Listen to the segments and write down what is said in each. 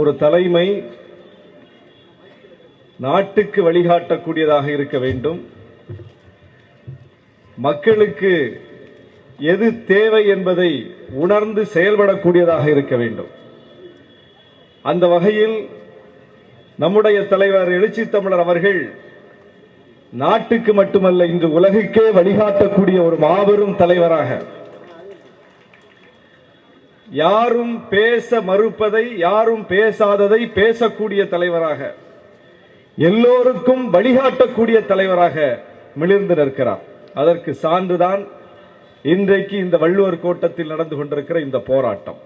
ஒரு தலைமை நாட்டுக்கு வழிகாட்டக்கூடியதாக இருக்க வேண்டும். மக்களுக்கு எது தேவை என்பதை உணர்ந்து செயல்படக்கூடியதாக இருக்க வேண்டும். அந்த வகையில் நம்முடைய தலைவர் எழுச்சி தமிழர் அவர்கள் நாட்டுக்கு மட்டுமல்ல இன்று உலகுக்கே வழிகாட்டக்கூடிய ஒரு மாபெரும் தலைவராக யாரும் பேச மறுப்பதை யாரும் பேசாததை பேசக்கூடிய தலைவராக எல்லோருக்கும் வழிகாட்டக்கூடிய தலைவராக மிளிர்ந்து நிற்கிறார். அதற்கு சான்றுதான் இன்றைக்கு இந்த வள்ளுவர் கோட்டத்தில் நடந்து கொண்டிருக்கிற இந்த போராட்டம்.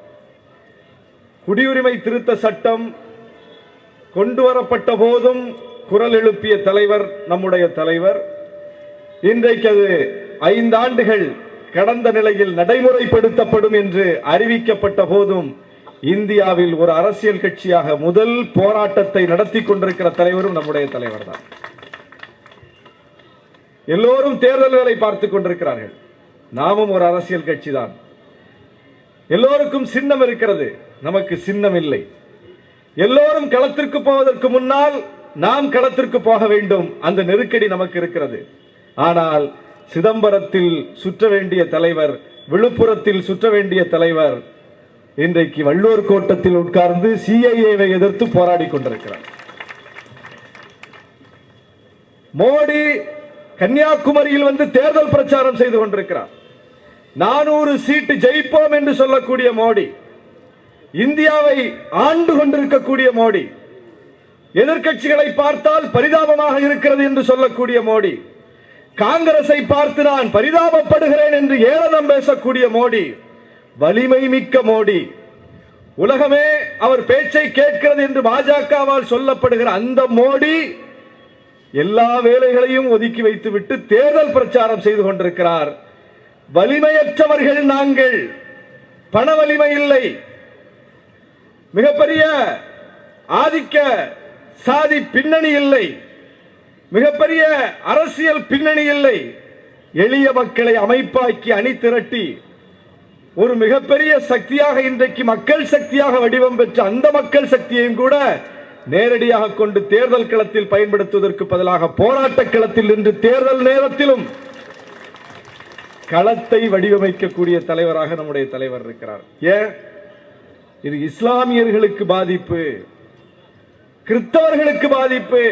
குடியுரிமை திருத்த சட்டம் கொண்டு வரப்பட்ட போதும் குரல் எழுப்பிய தலைவர் நம்முடைய தலைவர். இன்றைக்கு அது ஐந்தாண்டுகள் கடந்த நிலையில் நடைமுறைப்படுத்தப்படும் என்று அறிவிக்கப்பட்ட போதும் இந்தியாவில் ஒரு அரசியல் கட்சியாக முதல் போராட்டத்தை நடத்தி கொண்டிருக்கிற தலைவரும் நம்முடைய தலைவர் தான் எல்லோரும் தேர்தல்களை பார்த்துக் கொண்டிருக்கிறார்கள். நாமும் ஒரு அரசியல் கட்சி தான் எல்லோருக்கும் சின்னம் இருக்கிறது. நமக்கு சின்னம் இல்லை. எல்லோரும் களத்திற்கு போவதற்கு முன்னால் நாம் களத்திற்கு போக வேண்டும். அந்த நெருக்கடி நமக்கு இருக்கிறது. ஆனால் சிதம்பரத்தில் சுற்ற வேண்டிய தலைவர் விழுப்புரத்தில் சுற்ற வேண்டிய தலைவர் இன்றைக்கு வள்ளுவர் கோட்டத்தில் உட்கார்ந்து சிஐஏவை எதிர்த்து போராடி கொண்டிருக்கிறார். மோடி கன்னியாகுமரியில் வந்து தேர்தல் பிரச்சாரம் செய்து கொண்டிருக்கிறார். நானூறு சீட்டு ஜெயிப்போம் என்று சொல்லக்கூடிய மோடி இந்தியாவை ஆண்டு கொண்டிருக்கக்கூடிய மோடி எதிர்க்கட்சிகளை பார்த்தால் பரிதாபமாக இருக்கிறது என்று சொல்லக்கூடிய மோடி காங்கிரஸை பார்த்து நான் பரிதாபப்படுகிறேன் என்று ஏளனம் பேசக்கூடிய மோடி வலிமை மிக்க மோடி. உலகமே அவர் பேச்சை கேட்கிறது என்று பாஜகவால் சொல்லப்படுகிற அந்த மோடி எல்லா வேலைகளையும் ஒதுக்கி வைத்துவிட்டு தேர்தல் பிரச்சாரம் செய்து கொண்டிருக்கிறார். வலிமையற்றவர்கள் நாங்கள். பண வலிமை இல்லை. மிகப்பெரிய ஆதிக்க சாதி பின்னணி இல்லை. மிகப்பெரிய அரசியல் பின்னணி இல்லை எளிய மக்களை அமைப்பாக்கி அணி திரட்டி ஒரு மிகப்பெரிய சக்தியாக இன்றைக்கு மக்கள் சக்தியாக வடிவம் பெற்ற அந்த மக்கள் சக்தியையும் கூட நேரடியாக கொண்டு தேர்தல் களத்தில் பயன்படுத்துவதற்கு பதிலாக போராட்ட களத்தில் நின்று தேர்தல் நேரத்திலும் களத்தை வடிவமைக்கக்கூடிய தலைவராக நம்முடைய தலைவர் இருக்கிறார். ஏன்? இது இஸ்லாமியர்களுக்கு பாதிப்பு கிறிஸ்தவர்களுக்கு பாதிப்பு.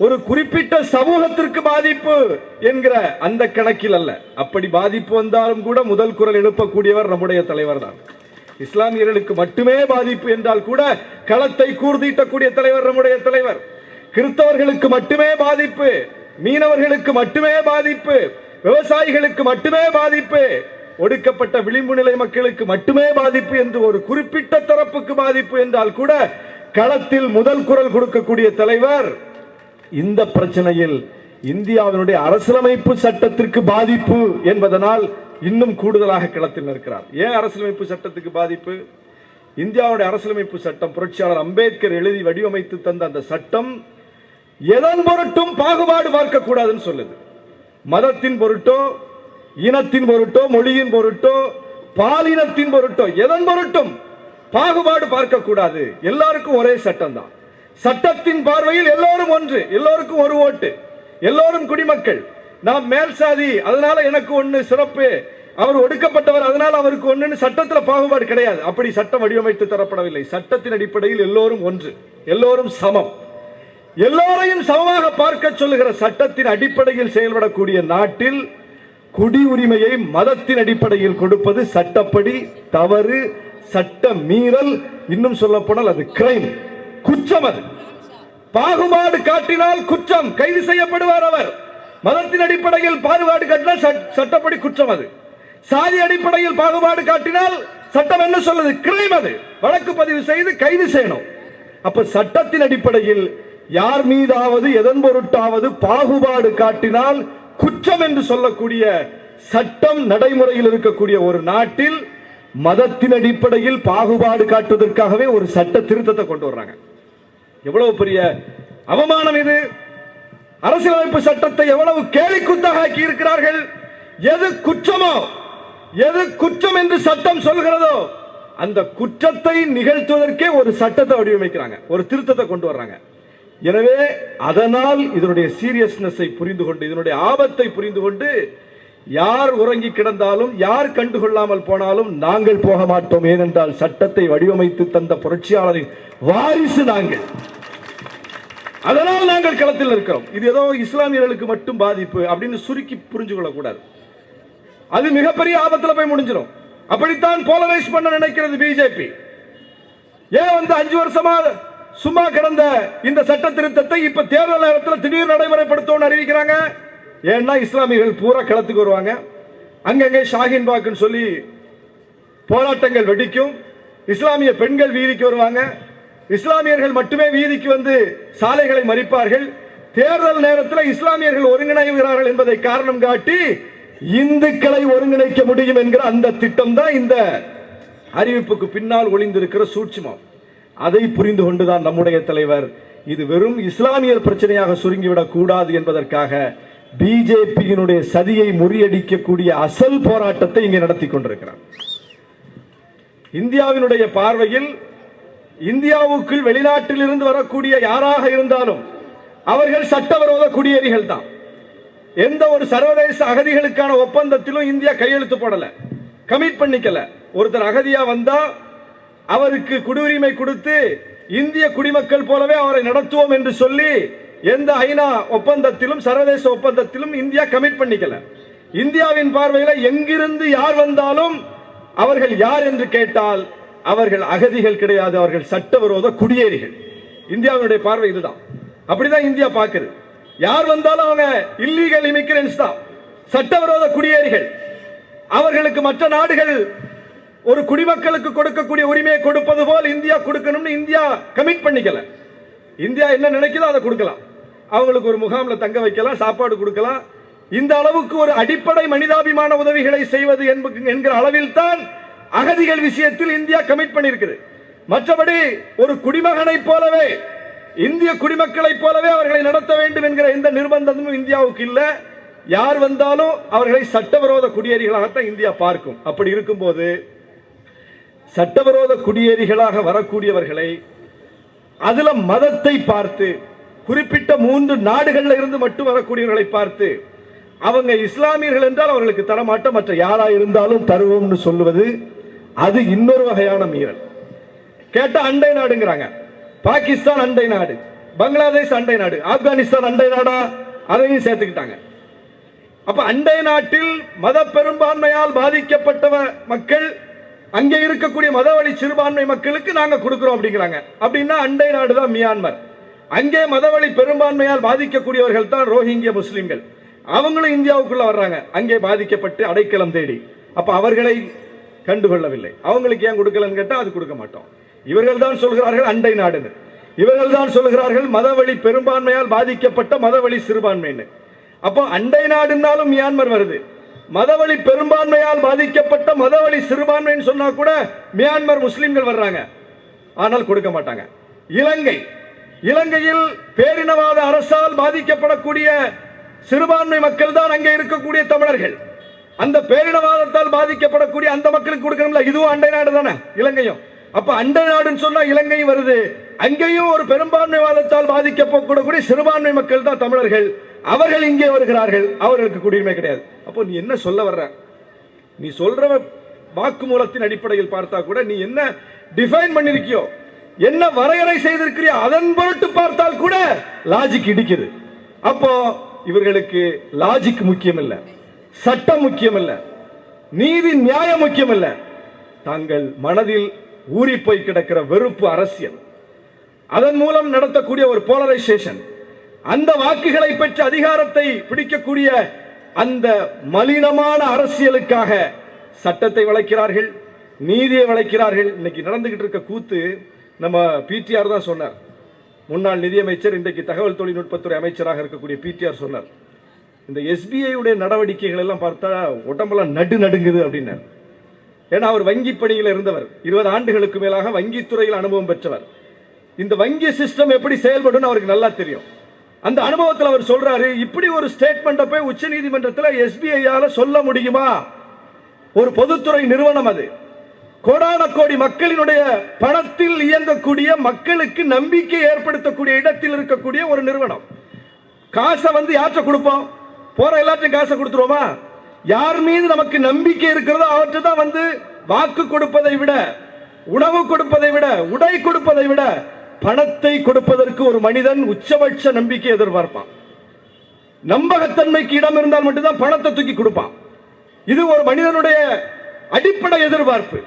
ஒரு குறிப்பிட்ட சமூகத்திற்கு பாதிப்பு என்கிற அந்த கணக்கில் அல்ல. அப்படி பாதிப்பு வந்தாலும் கூட முதல் குரல் எழுப்பக்கூடியவர் நம்முடைய தலைவர் தான் இஸ்லாமியர்களுக்கு மட்டுமே பாதிப்பு என்றால் கூட களத்தை கூர்தீட்டக்கூடிய தலைவர் நம்முடைய தலைவர். கிறிஸ்தவர்களுக்கு மட்டுமே பாதிப்பு மீனவர்களுக்கு மட்டுமே பாதிப்பு விவசாயிகளுக்கு மட்டுமே பாதிப்பு ஒடுக்கப்பட்ட விளிம்பு நிலை மக்களுக்கு மட்டுமே பாதிப்பு என்று ஒரு குறிப்பிட்ட தரப்புக்கு பாதிப்பு என்றால் கூட களத்தில் முதல் குரல் கொடுக்கக்கூடிய தலைவர் இந்த பிரச்சனையில் இந்தியாவினுடைய அரசியலமைப்பு சட்டத்திற்கு பாதிப்பு என்பதனால் இன்னும் கூடுதலாக களத்தில் நிற்கிறார். ஏன் அரசியலமைப்பு சட்டத்துக்கு பாதிப்பு? இந்தியாவுடைய அரசியலமைப்பு சட்டம் புரட்சியாளர் அம்பேத்கர் எழுதி வடிவமைத்து தந்த அந்த சட்டம் எதன் பொருட்டும் பாகுபாடு பார்க்கக்கூடாதுன்னு சொல்லுது. மதத்தின் பொருட்டோ இனத்தின் பொருட்டோ மொழியின் பொருட்டோ பாலினத்தின் பொருட்டோ எதன் பொருட்டும் பாகுபாடு பார்க்கக்கூடாது. எல்லாருக்கும் ஒரே சட்டம் தான் சட்டத்தின் பார்வையில் எல்லோரும் ஒன்று எல்லோருக்கும் ஒரு ஓட்டு எல்லோரும் குடிமக்கள். நாம் மேல் சாதி அதனால எனக்கு ஒன்று சிறப்பு. அவர் ஒடுக்கப்பட்டவர் அதனால் அவருக்கு ஒன்றுன்னு சட்டத்தில் பாகுபாடு கிடையாது. அப்படி சட்டம் வடிவமைத்து தரப்படவில்லை. சட்டத்தின் அடிப்படையில் எல்லோரும் ஒன்று எல்லோரும் சமம். எல்லோரையும் சமமாக பார்க்க சொல்லுகிற சட்டத்தின் அடிப்படையில் செயல்படக்கூடிய நாட்டில் குடி உரிமையை மதத்தின் அடிப்படையில் கொடுப்பது சட்டப்படி தவறு சட்ட மீறல் இன்னும் சொல்ல போனால் அது கிரைம் குற்றம் அது. பாகுபாடு காட்டினால் குற்றம். கைது செய்யப்படுவார் அவர். மதத்தின் அடிப்படையில் பாகுபாடு காட்டினால் சட்டப்படி குற்றம் அது. சாதி அடிப்படையில் பாகுபாடு காட்டினால் சட்டம் என்ன சொல்லுது? கிரைம் அது. வழக்கு பதிவு செய்து கைது செய்யணும். அப்ப சட்டத்தின் அடிப்படையில் யார் மீதாவது எதன் பொருட்டாவது பாகுபாடு காட்டினால் குற்றம் என்று சொல்லக்கூடிய சட்டம் நடைமுறையில் இருக்கக்கூடிய ஒரு நாட்டில் மதத்தின் அடிப்படையில் பாகுபாடு காட்டுவதற்காகவே ஒரு சட்ட திருத்தத்தை கொண்டு வர்றாங்க. எவ்வளவு பெரிய அவமானம் இது? அரசியலமைப்பு சட்டத்தை எவ்வளவு கேலிக்குத்தாக ஆக்கி இருக்கிறார்கள்? எது குற்றமோ எது குற்றம் என்று சட்டம் சொல்கிறதோ அந்த குற்றத்தை நிகழ்த்துவதற்கே ஒரு சட்டத்தை வடிவமைக்கிறாங்க. ஒரு திருத்தத்தை கொண்டு வர்றாங்க. எனவே அதனால் இதனுடைய சீரியஸ்னஸை புரிந்து கொண்டு இதனுடைய ஆபத்தை புரிந்து கொண்டு யார் உறங்கி கிடந்தாலும் யார் கண்டுகொள்ளாமல் போனாலும் நாங்கள் போக மாட்டோம். ஏனென்றால் சட்டத்தை வடிவமைத்து தந்த புரட்சியாளரின் வாரிசு நாங்கள். அதனால் நாங்கள் களத்தில் இருக்கிறோம். இது ஏதோ இஸ்லாமியர்களுக்கு மட்டும் பாதிப்பு அப்படின்னு சுருக்கி புரிஞ்சு கொள்ளக்கூடாது. அது மிகப்பெரிய ஆபத்துல போய் முடிஞ்சிடும் அப்படித்தான் போலரைஸ் பண்ண நினைக்கிறது பிஜேபி ஏன் வந்து அஞ்சு வருஷமா சும்மா கிடந்த இந்த சட்ட திருத்தத்தை இப்ப தேர்தல் நேரத்தில் திடீர் நடைமுறைப்படுத்தணும்னு அறிவிக்கிறாங்க? ஏன்னா இஸ்லாமியர்கள் பூரா களத்துக்கு வருவாங்க. அங்கங்கே ஷாஹின் பாக்குன்னு சொல்லி போராட்டங்கள் வெடிக்கும். இஸ்லாமிய பெண்கள் வீதிக்கு வருவாங்க. இஸ்லாமியர்கள் மட்டுமே வீதிக்கு வந்து சாலைகளை மறிப்பார்கள். தேர்தல் நேரத்தில் இஸ்லாமியர்கள் ஒருங்கிணைகிறார்கள் என்பதை காரணம் காட்டி இந்துக்களை ஒருங்கிணைக்க முடியும் என்கிற அந்த திட்டம் தான் இந்த அறிவிப்புக்கு பின்னால் ஒளிந்திருக்கிற சூட்சுமம். அதை புரிந்து கொண்டுதான் நம்முடைய தலைவர் இது வெறும் இஸ்லாமியர் பிரச்சனையாக சுருங்கிவிடக் கூடாது என்பதற்காக பிஜேபியினுடைய சதியை முறியடிக்கக்கூடிய அசல் போராட்டத்தை இங்கே நடத்தி கொண்டிருக்கிறார். இந்தியாவினுடைய பார்வையில் இந்தியாவுக்குள் வெளிநாட்டில் இருந்து வரக்கூடிய யாராக இருந்தாலும் அவர்கள் சட்டவிரோத குடியேறிகள் தான். எந்த ஒரு சர்வதேச அகதிகளுக்கான ஒப்பந்தத்திலும் இந்தியா கையெழுத்து போடல கமிட் பண்ணிக்கல. ஒருத்தர் அகதியா வந்தா அவருக்கு குடியுரிமை கொடுத்து இந்திய குடிமக்கள் போலவே அவரை நடத்துவோம் என்று சொல்லி எந்த ஐநா ஒப்பந்தத்திலும் சர்வதேச ஒப்பந்தத்திலும் இந்தியா கமிட் பண்ணிக்கல. இந்தியாவின் பார்வையில் எங்கிருந்து யார் வந்தாலும் அவர்கள் யார் என்று கேட்டால் அவர்கள் அகதிகள் கிடையாது அவர்கள் சட்டவிரோத குடியேறிகள். இந்தியாவினுடைய பார்வை இதுதான். அப்படிதான் இந்தியா பார்க்குது. யார் வந்தாலும் அவங்க இல்லீகல் இமிகிரன்ஸ் தான். சட்டவிரோத குடியேறிகள். அவர்களுக்கு மற்ற நாடுகள் ஒரு குடிமக்களுக்கு கொடுக்கக்கூடிய உரிமையை கொடுப்பது போல் இந்தியா கொடுக்கணும்னு இந்தியா கமிட் பண்ணிக்கல. இந்தியா என்ன நினைக்குதோ அதை கொடுக்கலாம். அவங்களுக்கு ஒரு முகாமில் தங்க வைக்கலாம் சாப்பாடு கொடுக்கலாம். இந்த அளவுக்கு ஒரு அடிப்படை மனிதாபிமான உதவிகளை செய்வது என்ப- என்கிற அளவில் தான் அகதிகள் விஷயத்தில் இந்தியா கமிட் பண்ணியிருக்குது. மற்றபடி ஒரு குடிமகனை போலவே இந்திய குடிமக்களைப் போலவே அவர்களை நடத்த வேண்டும் என்கிற எந்த நிர்பந்தமும் இந்தியாவுக்கு இல்லை. யார் வந்தாலும் அவர்களை சட்டவிரோத குடியேறிகளாகத்தான் இந்தியா பார்க்கும். அப்படி இருக்கும்போது சட்டவிரோத குடியேறிகளாக வரக்கூடியவர்களை அதுல மதத்தை பார்த்து குறிப்பிட்ட மூன்று நாடுகளில் இருந்து மட்டும் வரக்கூடியவர்களை பார்த்து அவங்க இஸ்லாமியர்கள் என்றால் அவர்களுக்கு தரமாட்டோம் மற்ற யாரா இருந்தாலும் தருவோம்னு சொல்லுவது அது இன்னொரு வகையான மீறல். கேட்ட அண்டை நாடுங்கிறாங்க. பாகிஸ்தான் அண்டை நாடு பங்களாதேஷ் அண்டை நாடு ஆப்கானிஸ்தான் அண்டை நாடா அதையும் சேர்த்துக்கிட்டாங்க. அப்ப அண்டை நாட்டில் மத பெரும்பான்மையால் பாதிக்கப்பட்டவ மக்கள் அங்கே இருக்கக்கூடிய மதவழி சிறுபான்மை மக்களுக்கு நாங்க கொடுக்கிறோம் அப்படிங்கிறாங்க. அப்படின்னா அண்டை நாடு தான் மியான்மர். அங்கே மதவழி பெரும்பான்மையால் பாதிக்கக்கூடியவர்கள் தான் ரோஹிங்கிய முஸ்லிம்கள். அவங்களும் இந்தியாவுக்குள்ள வர்றாங்க. அங்கே பாதிக்கப்பட்டு அடைக்கலம் தேடி. அப்ப அவர்களை கண்டுகொள்ளவில்லை. அவங்களுக்கு ஏன் கொடுக்கலன்னு கேட்டால் அது கொடுக்க மாட்டோம். இவர்கள் தான் சொல்கிறார்கள் அண்டை நாடுன்னு. இவர்கள் தான் சொல்கிறார்கள் மதவழி பெரும்பான்மையால் பாதிக்கப்பட்ட மதவழி சிறுபான்மைன்னு. அப்போ அண்டை நாடுனாலும் மியான்மர் வருது. மதவழி பெரும்பான்மையால் பாதிக்கப்பட்ட மதவழி சிறுபான்மைன்னு சொன்னா கூட மியான்மர் முஸ்லிம்கள் வர்றாங்க. ஆனால் கொடுக்க மாட்டாங்க. இலங்கை இலங்கையில் பேரினவாத அரசால் பாதிக்கப்படக்கூடிய சிறுபான்மை மக்கள் தான் அங்கே இருக்கக்கூடிய தமிழர்கள். அந்த பேரினவாதத்தால் பாதிக்கப்படக்கூடிய அந்த மக்களுக்கு கொடுக்கணும்ல? இதுவும் அண்டை நாடு தானே இலங்கையும். அப்ப அண்டை நாடுன்னு சொன்னா இலங்கையும் வருது. அங்கேயும் ஒரு பெரும்பான்மைவாதத்தால் பாதிக்கப்படக்கூடிய சிறுபான்மை மக்கள் தான் தமிழர்கள். அவர்கள் இங்கே வருகிறார்கள் அவர்களுக்கு குடியுரிமை கிடையாது. அப்போ நீ என்ன சொல்ல வர்ற? நீ சொல்ற வாக்குமூலத்தின் அடிப்படையில் பார்த்தா கூட நீ என்ன டிஃபைன் பண்ணிருக்கியோ என்ன வரையறை செய்திருக்கிறியோ அதன் பொருட்டு பார்த்தால் கூட லாஜிக் இடிக்குது. அப்போ இவர்களுக்கு லாஜிக் முக்கியம் இல்ல சட்டம் முக்கியம் இல்ல நீதி நியாயம் முக்கியம் இல்ல தாங்கள் மனதில் ஊறி போய் கிடக்கிற வெறுப்பு அரசியல். அதன் மூலம் நடத்தக்கூடிய ஒரு போலரைசேஷன் அந்த வாக்குகளை பெற்று அதிகாரத்தை பிடிக்கக்கூடிய அந்த மலினமான அரசியலுக்காக சட்டத்தை வளைக்கிறார்கள் நீதியை வளைக்கிறார்கள். இன்னைக்கு நடந்துகிட்டு இருக்க கூத்து நம்ம பிடிஆர் தான் சொன்னார். முன்னாள் நிதியமைச்சர் இன்றைக்கு தகவல் தொழில்நுட்பத்துறை அமைச்சராக இருக்கக்கூடிய பிடிஆர் சொன்னார். இந்த எஸ்பிஐ உடைய நடவடிக்கைகள் எல்லாம் பார்த்தா உடம்பெல்லாம் நடு நடுங்குது அப்படின்னார். ஏன்னா அவர் வங்கி பணியில் இருந்தவர். இருபது ஆண்டுகளுக்கு மேலாக வங்கித்துறையில் அனுபவம் பெற்றவர். இந்த வங்கி சிஸ்டம் எப்படி செயல்படும் அவருக்கு நல்லா தெரியும். அந்த அனுபவத்தில் அவர் சொல்றாரு இப்படி ஒரு ஸ்டேட்மெண்ட்டை போய் உச்ச நீதிமன்றத்தில் எஸ்பிஐயால சொல்ல முடியுமா? ஒரு பொதுத்துறை நிறுவனம் அது. கோடான கோடி மக்களினுடைய பணத்தில் இயங்கக்கூடிய மக்களுக்கு நம்பிக்கை ஏற்படுத்தக்கூடிய இடத்தில் இருக்கக்கூடிய ஒரு நிறுவனம். காசை வந்து யாற்ற கொடுப்போம்? போற எல்லாத்தையும் காசை கொடுத்துருவோமா? யார் மீது நமக்கு நம்பிக்கை இருக்கிறதோ அவற்றை தான் வந்து வாக்கு கொடுப்பதை விட உணவு கொடுப்பதை விட உடை கொடுப்பதை விட பணத்தை கொடுப்பதற்கு ஒரு மனிதன் உச்சபட்ச நம்பிக்கை எதிர்பார்ப்பான். நம்பகத்தன்மைக்கு இடம் இருந்தால் மட்டும்தான் பணத்தை தூக்கி கொடுப்பான். இது ஒரு மனிதனுடைய அடிப்படை எதிர்பார்ப்பு.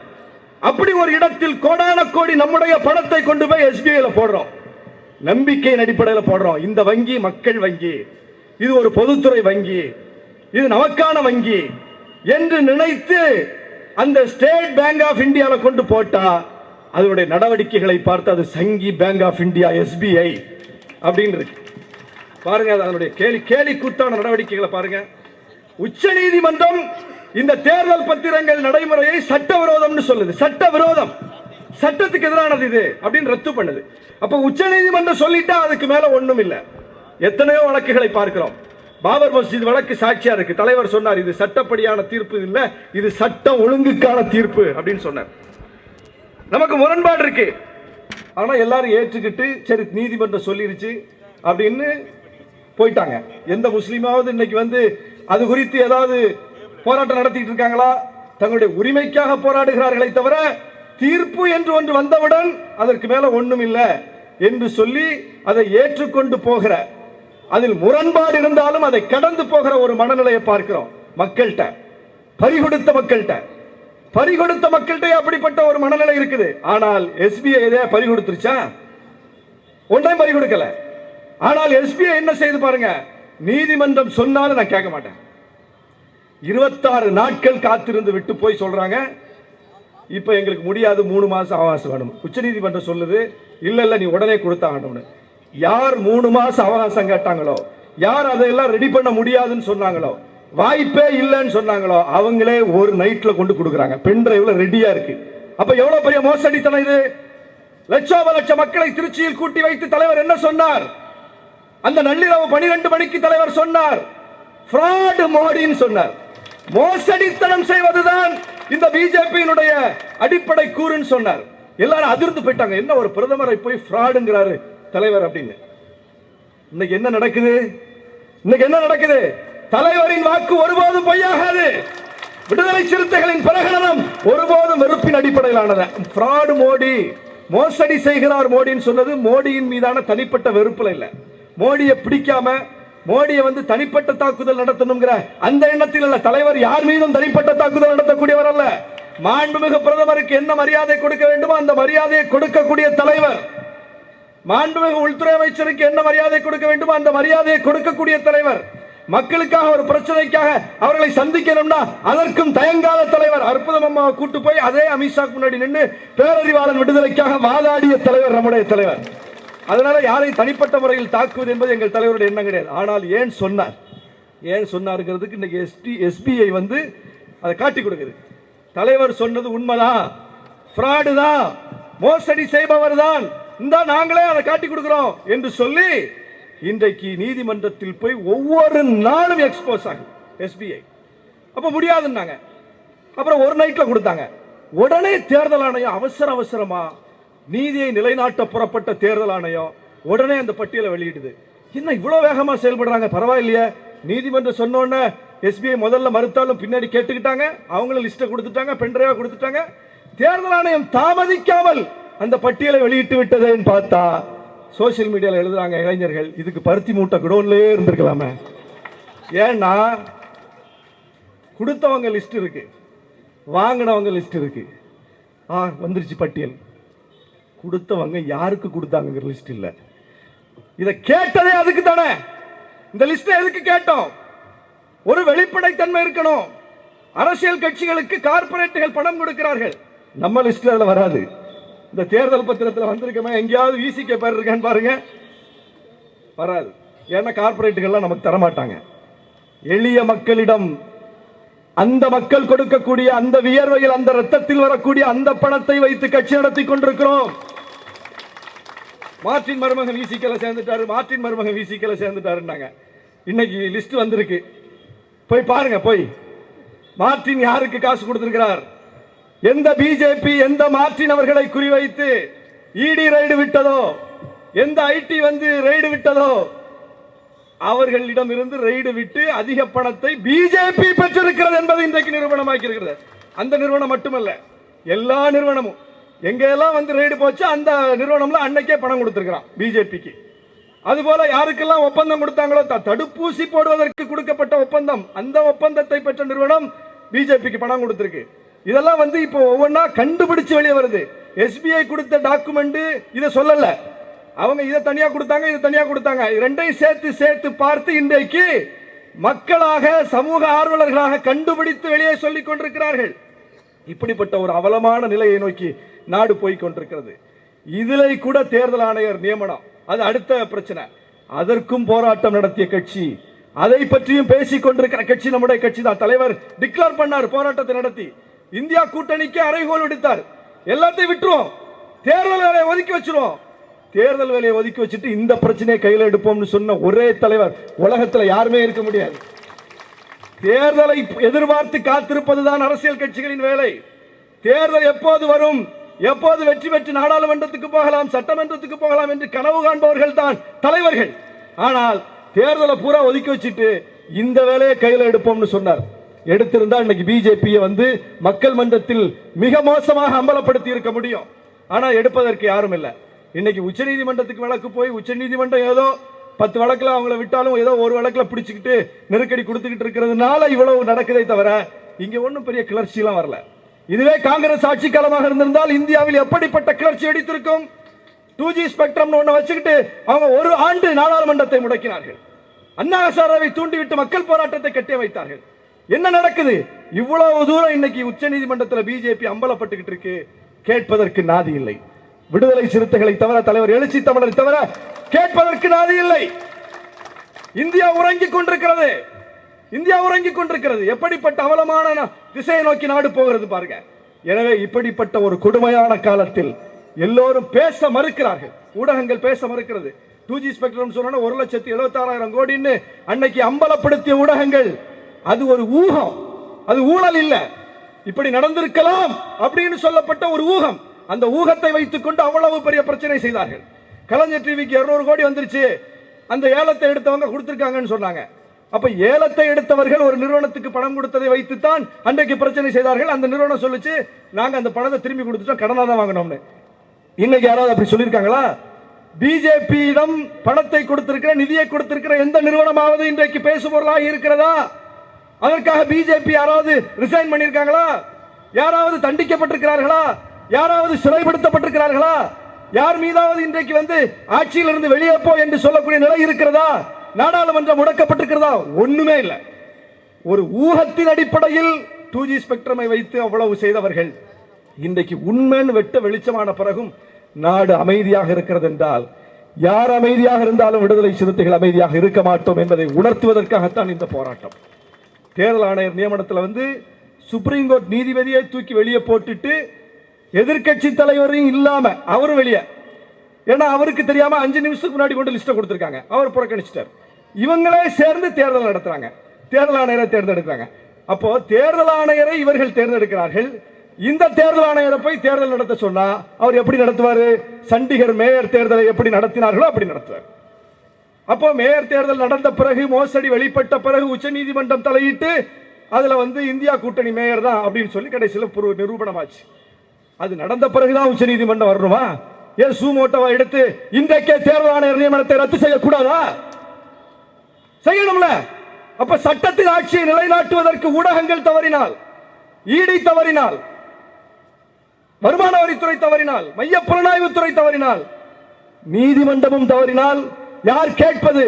அப்படி ஒரு இடத்தில் கோடான கோடி நம்முடைய பணத்தை கொண்டு போய் எஸ்பிஐல போடுறோம். நம்பிக்கையின் அடிப்படையில் போடுறோம். இந்த வங்கி மக்கள் வங்கி இது ஒரு பொதுத்துறை வங்கி இது நமக்கான வங்கி என்று நினைத்து அந்த ஸ்டேட் பேங்க் ஆஃப் இந்தியாவில் கொண்டு போட்டா அதனுடைய நடவடிக்கைகளை பார்த்து அது சங்கி பேங்க் ஆஃப் இந்தியா எஸ்பிஐ அப்படின்னு இருக்கு. பாருங்க அது அதனுடைய கேலி கேலி கூத்தான நடவடிக்கைகளை பாருங்க. உச்ச நீதிமன்றம் இந்த தேர்தல் பத்திரங்கள் நடைமுறையை சட்டவிரோதம்னு சொல்லுது. சட்ட விரோதம் சட்டத்துக்கு எதிரானது இது அப்படின்னு ரத்து பண்ணுது. அப்ப உச்ச நீதிமன்றம் சொல்லிட்டா அதுக்கு மேல ஒண்ணும் இல்ல. எத்தனையோ வழக்குகளை பார்க்கிறோம். பாபர் மஸ்ஜித் வழக்கு சாட்சியா இருக்கு. தலைவர் சொன்னார் இது சட்டப்படியான தீர்ப்பு இல்ல இது சட்டம் ஒழுங்குக்கான தீர்ப்பு அப்படின்னு சொன்னார். நமக்கு முரண்பாடு இருக்கு. ஆனா எல்லாரும் ஏற்றுக்கிட்டு சரி நீதிமன்றம் சொல்லிருச்சு அப்படின்னு போயிட்டாங்க. எந்த முஸ்லீமாவது இன்னைக்கு வந்து அது குறித்து ஏதாவது போராட்டம் நடத்திட்டு இருக்காங்களா? தங்களுடைய உரிமைக்காக போராடுகிறார்களே தவிர தீர்ப்பு என்று ஒன்று வந்தவுடன் அதற்கு மேல ஒன்றும் இல்லை என்று சொல்லி அதை ஏற்றுக்கொண்டு போகிற அதில் முரண்பாடு இருந்தாலும் அதை கடந்து போகிற ஒரு மனநிலையை பார்க்கிறோம் மக்கள்கிட்ட. பறிகொடுத்த மக்கள்கிட்ட. பறிகொடுத்த மக்கள்கிட்ட அப்படிப்பட்ட ஒரு மனநிலை இருக்குது. ஆனால் எஸ்பிஐ எதையா பறிகொடுத்துருச்சா? ஒன்றையும் பறிகொடுக்கல. ஆனால் எஸ்பிஐ என்ன செய்து பாருங்க? நீதிமன்றம் சொன்னாலும் நான் கேட்க மாட்டேன். இருபத்தாறு நாட்கள் காத்திருந்து விட்டு போய் சொல்றாங்க. இப்ப எங்களுக்கு முடியாது மூணு மாசம் அவகாசம் வேணும். உச்சநீதிமன்றம் சொல்லுது இல்ல இல்ல நீ உடனே கொடுத்தாங்கன்னு யார் மூணு மாசம் அவகாசம் கேட்டாங்களோ யார் அதையெல்லாம் ரெடி பண்ண முடியாதுன்னு சொன்னாங்களோ வாய்ப்பே இல்லைன்னு சொன்னாங்களோ அவங்களே ஒரு நைட்ல கொண்டு கொடுக்குறாங்க. பென் டிரைவ்ல ரெடியா இருக்கு. அப்ப எவ்வளவு பெரிய மோசடித்தனம் இது? லட்சோப லட்சம் மக்களை திருச்சியில் கூட்டி வைத்து தலைவர் என்ன சொன்னார்? அந்த நள்ளிரவு பனிரெண்டு மணிக்கு தலைவர் சொன்னார் ஃப்ராடு மோடின்னு சொன்னார். மோசடித்தனம் செய்வதுதான் இந்த பிஜேபியினுடைய அடிப்படை கூறுன்னு சொன்னார். எல்லாரும் அதிர்ந்து போயிட்டாங்க. என்ன ஒரு பிரதமரை போய் ஃப்ராடுங்கிறாரு தலைவர் அப்படின்னு. இன்னைக்கு என்ன நடக்குது? இன்னைக்கு என்ன நடக்குது? தலைவரின் வாக்கு ஒருபோதும் பொய்யாகாது. விடுதலை சிறுத்தைகளின் பிரகடனம் ஒருபோதும் வெறுப்பின் அடிப்படையிலானது. ஃப்ராடு மோடி மோசடி செய்கிறார் மோடின்னு சொன்னது மோடியின் மீதான தனிப்பட்ட வெறுப்புல இல்லை. மோடியை பிடிக்காம மோடியை வந்து தனிப்பட்ட தாக்குதல் நடத்தணுங்கிற அந்த எண்ணத்தில் அல்ல தலைவர் யார் மீதும் தனிப்பட்ட தாக்குதல் நடத்தக்கூடியவர் அல்ல. மாண்புமிகு பிரதமருக்கு என்ன மரியாதை கொடுக்க வேண்டுமோ அந்த மரியாதையை கொடுக்கக்கூடிய தலைவர். மாண்புமிகு உள்துறை அமைச்சருக்கு என்ன மரியாதை கொடுக்க வேண்டுமோ அந்த மரியாதையை கொடுக்கக்கூடிய தலைவர். மக்களுக்காக ஒரு பிரச்சனைக்காக அவர்களை சந்திக்கணும்னா அதற்கும் தயங்காத தலைவர். அற்புதம் அம்மாவை கூட்டு போய் அதே அமித்ஷாக்கு முன்னாடி நின்று பேரறிவாளன் விடுதலைக்காக வாதாடிய தலைவர் நம்முடைய தலைவர். அதனால யாரையும் தனிப்பட்ட முறையில் தாக்குவது என்பது எங்கள் தலைவருடைய எண்ணம் கிடையாது. ஆனால் ஏன் சொன்னார்? ஏன் சொன்னாருங்கிறதுக்கு இன்னைக்கு எஸ்டி எஸ்பிஐ வந்து அதை காட்டி கொடுக்குது. தலைவர் சொன்னது உண்மைதான். ஃப்ராடு தான். மோசடி செய்பவர் தான். இந்த நாங்களே அதை காட்டி கொடுக்குறோம் என்று சொல்லி இன்றைக்கு நீதிமன்றத்தில் போய் ஒவ்வொரு நாளும் எக்ஸ்போஸ் ஆகும் எஸ்பிஐ. அப்போ முடியாதுன்னாங்க. அப்புறம் ஒரு நைட்டில் கொடுத்தாங்க. உடனே தேர்தல் ஆணையம் அவசர அவசரமாக நீதியை நிலைநாட்ட புறப்பட்ட தேர்தல் ஆணையம் உடனே அந்த பட்டியலை வெளியிடுது என்ன இவ்வளோ வேகமாக செயல்படுறாங்க? பரவாயில்லையே. நீதிமன்றம் சொன்னோன்னே எஸ்பிஐ முதல்ல மறுத்தாலும் பின்னாடி கேட்டுக்கிட்டாங்க. அவங்களும் லிஸ்ட்டை கொடுத்துட்டாங்க பென்ட்ரைவாக கொடுத்துட்டாங்க. தேர்தல் ஆணையம் தாமதிக்காமல் அந்த பட்டியலை வெளியிட்டு விட்டதுன்னு பார்த்தா சோசியல் மீடியாவில் எழுதுறாங்க இளைஞர்கள். இதுக்கு பருத்தி மூட்டை குடோன்லேயே இருந்திருக்கலாமே. ஏன்னா கொடுத்தவங்க லிஸ்ட் இருக்கு. வாங்கினவங்க லிஸ்ட் இருக்கு. ஆ வந்துருச்சு பட்டியல். கொடுத்தவங்க யாருக்கு கொடுத்தாங்கிற லிஸ்ட் இல்லை. இதை கேட்டதே அதுக்கு தானே இந்த லிஸ்ட் எதுக்கு கேட்டோம்? ஒரு வெளிப்படைத்தன்மை இருக்கணும். அரசியல் கட்சிகளுக்கு கார்ப்பரேட்டுகள் பணம் கொடுக்கிறார்கள். நம்ம லிஸ்ட்ல அதில் வராது. இந்த தேர்தல் பத்திரத்தில் வந்திருக்கமே எங்கேயாவது விசிக்க பேர் இருக்கான்னு பாருங்க. வராது. ஏன்னா கார்ப்பரேட்டுகள்லாம் நமக்கு தரமாட்டாங்க. எளிய மக்களிடம் அந்த மக்கள் கொடுக்கக்கூடிய அந்த வியர்வையில் அந்த ரத்தத்தில் வரக்கூடிய அந்த பணத்தை வைத்து கட்சி நடத்தி கொண்டிருக்கிறோம். மார்டின் மருமகன் விசிக்கல சேர்ந்துட்டாரு மார்டின் மருமகன் விசிக்கல சேர்ந்துட்டாருன்னாங்க. இன்னைக்கு லிஸ்ட் வந்திருக்கு. போய் பாருங்க போய். மார்டின் யாருக்கு காசு கொடுத்திருக்கிறார்? எந்த பிஜேபி எந்த மார்டின் அவர்களை குறிவைத்து இடி ரைடு விட்டதோ எந்த ஐடி வந்து ரைடு விட்டதோ அவர்களிடம் இருந்து ரெய்டு விட்டு அதிக பணத்தை பிஜேபி பெற்றிருக்கிறது என்பதை இன்றைக்கு நிறுவனமாக்கி இருக்கிறது அந்த நிறுவனம் மட்டுமல்ல எல்லா நிறுவனமும். எங்கெல்லாம் வந்து ரெய்டு போச்சு அந்த நிறுவனம்ல அன்னைக்கே பணம் கொடுத்துருக்கிறான் பிஜேபிக்கு அதுபோல யாருக்கெல்லாம் ஒப்பந்தம் கொடுத்தாங்களோ த- தடுப்பூசி போடுவதற்கு கொடுக்கப்பட்ட ஒப்பந்தம் அந்த ஒப்பந்தத்தை பெற்ற நிறுவனம் பிஜேபிக்கு பணம் கொடுத்துருக்கு. இதெல்லாம் வந்து இப்போ ஒவ்வொன்றா கண்டுபிடிச்சு வெளியே வருது. எஸ்பிஐ கொடுத்த டாக்குமெண்ட் இதை சொல்லல. அவங்க இதை தனியா கொடுத்தாங்க இதை தனியா கொடுத்தாங்க. ரெண்டையும் சேர்த்து சேர்த்து பார்த்து இன்றைக்கு மக்களாக சமூக ஆர்வலர்களாக கண்டுபிடித்து வெளியே சொல்லிக் கொண்டிருக்கிறார்கள். இப்படிப்பட்ட ஒரு அவலமான நிலையை நோக்கி நாடு போய் கொண்டிருக்கிறது. கூட தேர்தல் ஆணையர் நியமனம். அது அடுத்த பிரச்சனை. அதற்கும் போராட்டம் நடத்திய கட்சி. அதை பற்றியும் பேசிக் கொண்டிருக்கிற கட்சி நம்முடைய கட்சி தான். தலைவர் டிக்ளேர் பண்ணார் போராட்டத்தை நடத்தி. இந்தியா கூட்டணிக்கு அறைகோல் விடுத்தார். எல்லாத்தையும் விட்டுருவோம். தேர்தல் வேலையை ஒதுக்கி வச்சிருவோம். தேர்தல் வேலையை ஒதுக்கி வச்சுட்டு இந்த பிரச்சனையை கையில எடுப்போம்னு சொன்ன ஒரே தலைவர் உலகத்துல யாருமே இருக்க முடியாது. தேர்தலை எதிர்பார்த்து காத்திருப்பதுதான் அரசியல் கட்சிகளின் வேலை. தேர்தல் எப்போது வரும்? எப்போது வெற்றி பெற்று நாடாளுமன்றத்துக்கு போகலாம் சட்டமன்றத்துக்கு போகலாம் என்று கனவு காண்பவர்கள் தான் தலைவர்கள். ஆனால் தேர்தலை பூரா ஒதுக்கி வச்சுட்டு இந்த வேலையை கையில் எடுப்போம்னு சொன்னார். எடுத்திருந்தா இன்னைக்கு பிஜேபியை வந்து மக்கள் மன்றத்தில் மிக மோசமாக அம்பலப்படுத்தி இருக்க முடியும். ஆனா எடுப்பதற்கு யாரும் இல்லை. இன்னைக்கு உச்சநீதிமன்றத்துக்கு வழக்கு போய் உச்சநீதிமன்றம் ஏதோ பத்து வழக்கில் அவங்கள விட்டாலும் ஏதோ ஒரு வழக்குல பிடிச்சிக்கிட்டு நெருக்கடி கொடுத்துக்கிட்டு இருக்கிறதுனால இவ்வளவு நடக்குதே தவிர இங்கே ஒன்றும் பெரிய கிளர்ச்சியெலாம் வரல. இதுவே காங்கிரஸ் ஆட்சி காலமாக இருந்திருந்தால் இந்தியாவில் எப்படிப்பட்ட கிளர்ச்சி வெடித்திருக்கும் டூ ஜி ஸ்பெக்ட்ரம் ஒண்ணு வச்சுக்கிட்டு அவங்க ஒரு ஆண்டு நாடாளுமன்றத்தை முடக்கினார்கள். அண்ணா ஹசாராவை தூண்டிவிட்டு மக்கள் போராட்டத்தை கட்டி வைத்தார்கள். என்ன நடக்குது? இவ்வளவு தூரம் இன்னைக்கு உச்ச நீதிமன்றத்தில் பிஜேபி அம்பலப்பட்டுக்கிட்டு இருக்கு. கேட்பதற்கு நாதி இல்லை. விடுதலை சிறுத்தைகளை தவிர தலைவர் எழுச்சி தமிழரை தவிர கேட்பதற்கு நாதி இல்லை. இந்தியா உறங்கிக் கொண்டிருக்கிறது. இந்தியா உறங்கிக் கொண்டிருக்கிறது. எப்படிப்பட்ட அவலமான திசையை நோக்கி நாடு போகிறது பாருங்க. எனவே இப்படிப்பட்ட ஒரு கொடுமையான காலத்தில் எல்லோரும் பேச மறுக்கிறார்கள். ஊடகங்கள் பேச மறுக்கிறது. டூ ஜி ஸ்பெக்ட்ரம் சொன்னா ஒரு லட்சத்தி எழுபத்தாறாயிரம் கோடின்னு அன்னைக்கு அம்பலப்படுத்திய ஊடகங்கள். அது ஒரு ஊகம். அது ஊழல் இல்லை. இப்படி நடந்திருக்கலாம் அப்படின்னு சொல்லப்பட்ட ஒரு ஊகம். அந்த ஊகத்தை வைத்துக் கொண்டு அவ்வளவு பெரிய பிரச்சனை செய்தார்கள். கலைஞர் டிவிக்கு 200 கோடி வந்துருச்சு. அந்த ஏலத்தை எடுத்தவங்க கொடுத்துருக்காங்கன்னு சொன்னாங்க. அப்ப ஏலத்தை எடுத்தவர்கள் ஒரு நிறுவனத்துக்கு பணம் கொடுத்ததை வைத்துத்தான் அன்றைக்கு பிரச்சனை செய்தார்கள். அந்த நிறுவனம் சொல்லிச்சு நாங்க அந்த பணத்தை திரும்பி கொடுத்துட்டோம் கடனா தான் வாங்கினோம்னு. இன்னைக்கு யாராவது அப்படி சொல்லியிருக்காங்களா? பிஜேபியிடம் பணத்தை கொடுத்திருக்கிற நிதியை கொடுத்திருக்கிற எந்த நிறுவனமாவது இன்றைக்கு பேசுபொருளாக இருக்கிறதா? அதற்காக பிஜேபி யாராவது ரிசைன் பண்ணியிருக்காங்களா? யாராவது தண்டிக்கப்பட்டிருக்கிறார்களா? யாராவது சிறைப்படுத்தப்பட்டிருக்கிறார்களா? யார் மீதாவது இன்றைக்கு வந்து ஆட்சியிலிருந்து வெளியே போ என்று சொல்லக்கூடிய நிலை இருக்கிறதா? நாடாளுமன்றம் முடக்கப்பட்டிருக்கிறதா? ஒண்ணுமே இல்லை. ஒரு ஊகத்தின் அடிப்படையில் டூ ஜி ஸ்பெக்ட்ரமை வைத்து அவ்வளவு செய்தவர்கள் இன்றைக்கு உண்மைன்னு வெட்ட வெளிச்சமான பிறகும் நாடு அமைதியாக இருக்கிறது என்றால் யார் அமைதியாக இருந்தாலும் விடுதலை சிறுத்தைகள் அமைதியாக இருக்க மாட்டோம் என்பதை உணர்த்துவதற்காகத்தான் இந்த போராட்டம். தேர்தல் ஆணையர் நியமனத்தில் வந்து சுப்ரீம் கோர்ட் நீதிபதியை தூக்கி வெளியே போட்டுட்டு எதிர்க்கட்சி தலைவரையும் இல்லாம அவரும் வெளியே. ஏன்னா அவருக்கு தெரியாம அஞ்சு நிமிஷத்துக்கு முன்னாடி கொண்டு லிஸ்ட்டை கொடுத்துருக்காங்க. அவர் புறக்கணிச்சிட்டார். இவங்களே சேர்ந்து தேர்தல் நடத்துறாங்க. தேர்தல் ஆணையரை தேர்ந்தெடுக்கிறாங்க. அப்போ தேர்தல் ஆணையரை இவர்கள் தேர்ந்தெடுக்கிறார்கள். இந்த தேர்தல் ஆணையரை போய் தேர்தல் நடத்த சொன்னா அவர் எப்படி நடத்துவார்? சண்டிகர் மேயர் தேர்தலை எப்படி நடத்தினார்களோ அப்படி நடத்துவார். அப்போ மேயர் தேர்தல் நடந்த பிறகு மோசடி வெளிப்பட்ட பிறகு உச்சநீதிமன்றம் தலையிட்டு அதுல வந்து இந்தியா கூட்டணி மேயர் தான் அப்படின்னு சொல்லி கடைசியில் புரு- நிரூபணமாச்சு. அது நடந்த பிறகுதான் உச்சநீதிமன்றம் வரணுமா? ஏன் சூமோட்டோவை எடுத்து இன்றைக்கே தேர்தல் ஆணையர் நியமனத்தை ரத்து செய்யக்கூடாதா? செய்யணும்ல? அப்ப சட்டத்தின் ஆட்சியை நிலைநாட்டுவதற்கு ஊடகங்கள் தவறினால் ஈடி தவறினால் வருமான வரித்துறை தவறினால் மைய புலனாய்வுத்துறை தவறினால் நீதிமன்றமும் தவறினால் யார் கேட்பது?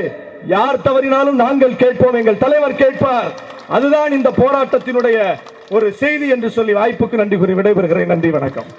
யார் தவறினாலும் நாங்கள் கேட்போம் எங்கள் தலைவர் கேட்பார். அதுதான் இந்த போராட்டத்தினுடைய ஒரு செய்தி என்று சொல்லி வாய்ப்புக்கு நன்றி கூறி விடைபெறுகிறேன். நன்றி வணக்கம்.